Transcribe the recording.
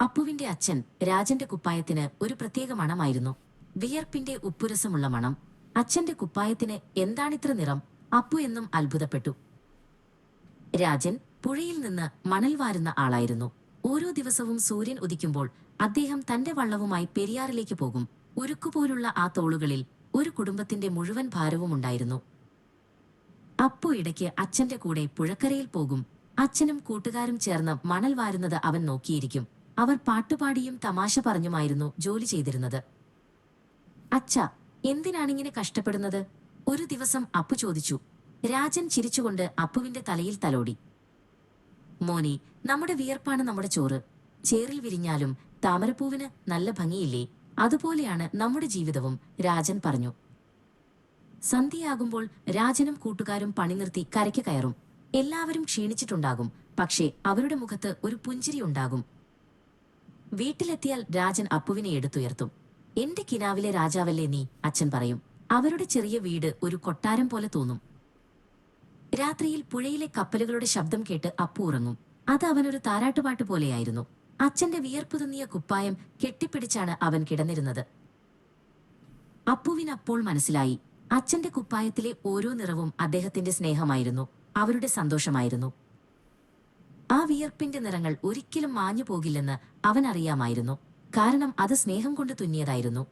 അപ്പുവിന്റെ അച്ഛൻ രാജന്റെ കുപ്പായത്തിന് ഒരു പ്രത്യേക മണമായിരുന്നു. വിയർപ്പിന്റെ ഉപ്പുരസമുള്ള മണം. അച്ഛന്റെ കുപ്പായത്തിന് എന്താണിത്ര നിറം? അപ്പു എന്നും അത്ഭുതപ്പെട്ടു. രാജൻ പുഴയിൽ നിന്ന് മണൽ വാരുന്ന ആളായിരുന്നു. ഓരോ ദിവസവും സൂര്യൻ ഉദിക്കുമ്പോൾ അദ്ദേഹം തന്റെ വള്ളവുമായി പെരിയാറിലേക്ക് പോകും. ഉരുക്കുപോലുള്ള ആ തോളുകളിൽ ഒരു കുടുംബത്തിന്റെ മുഴുവൻ ഭാരവും ഉണ്ടായിരുന്നു. അപ്പു ഇടയ്ക്ക് അച്ഛന്റെ കൂടെ പുഴക്കരയിൽ പോകും. അച്ഛനും കൂട്ടുകാരും ചേർന്ന് മണൽ വാരുന്നത് അവൻ നോക്കിയിരിക്കും. അവർ പാട്ടുപാടിയും തമാശ പറഞ്ഞുമായിരുന്നു ജോലി ചെയ്തിരുന്നത്. അച്ഛ എന്തിനാണിങ്ങനെ കഷ്ടപ്പെടുന്നത്? ഒരു ദിവസം അപ്പു ചോദിച്ചു. രാജൻ ചിരിച്ചുകൊണ്ട് അപ്പുവിന്റെ തലയിൽ തലോടി. മോനെ നമ്മുടെ വിയർപ്പാണ് നമ്മുടെ ചോറ്. ചേറിൽ വിരിഞ്ഞാലും താമരപ്പൂവിന് നല്ല ഭംഗിയില്ലേ? അതുപോലെയാണ് നമ്മുടെ ജീവിതവും രാജൻ പറഞ്ഞു. സന്ധ്യയാകുമ്പോൾ രാജനും കൂട്ടുകാരും പണി നിർത്തി കരയ്ക്ക് കയറും. എല്ലാവരും ക്ഷീണിച്ചിട്ടുണ്ടാകും. പക്ഷേ അവരുടെ മുഖത്ത് ഒരു പുഞ്ചിരി ഉണ്ടാകും. വീട്ടിലെത്തിയാൽ രാജൻ അപ്പുവിനെ എടുത്തുയർത്തും. എന്റെ കിനാവിലെ രാജാവല്ലേ നീ? അച്ഛൻ പറയും. അവരുടെ ചെറിയ വീട് ഒരു കൊട്ടാരം പോലെ തോന്നും. രാത്രിയിൽ പുഴയിലെ കപ്പലുകളുടെ ശബ്ദം കേട്ട് അപ്പു ഉറങ്ങും. അത് അവനൊരു താരാട്ടുപാട്ട് പോലെയായിരുന്നു. അച്ഛന്റെ വിയർപ്പ് തുന്നിയ കുപ്പായം കെട്ടിപ്പിടിച്ചാണ് അവൻ കിടന്നിരുന്നത്. അപ്പുവിനപ്പോൾ മനസ്സിലായി. അച്ഛന്റെ കുപ്പായത്തിലെ ഓരോ നിറവും അദ്ദേഹത്തിന്റെ സ്നേഹമായിരുന്നു. അവരുടെ സന്തോഷമായിരുന്നു. ആ വിയർപ്പിന്റെ നിറങ്ങൾ ഒരിക്കലും മാഞ്ഞു പോകില്ലെന്ന് അവൻ അറിയാമായിരുന്നു കാരണം അത് സ്നേഹം കൊണ്ട് തുന്നിയതായിരുന്നു.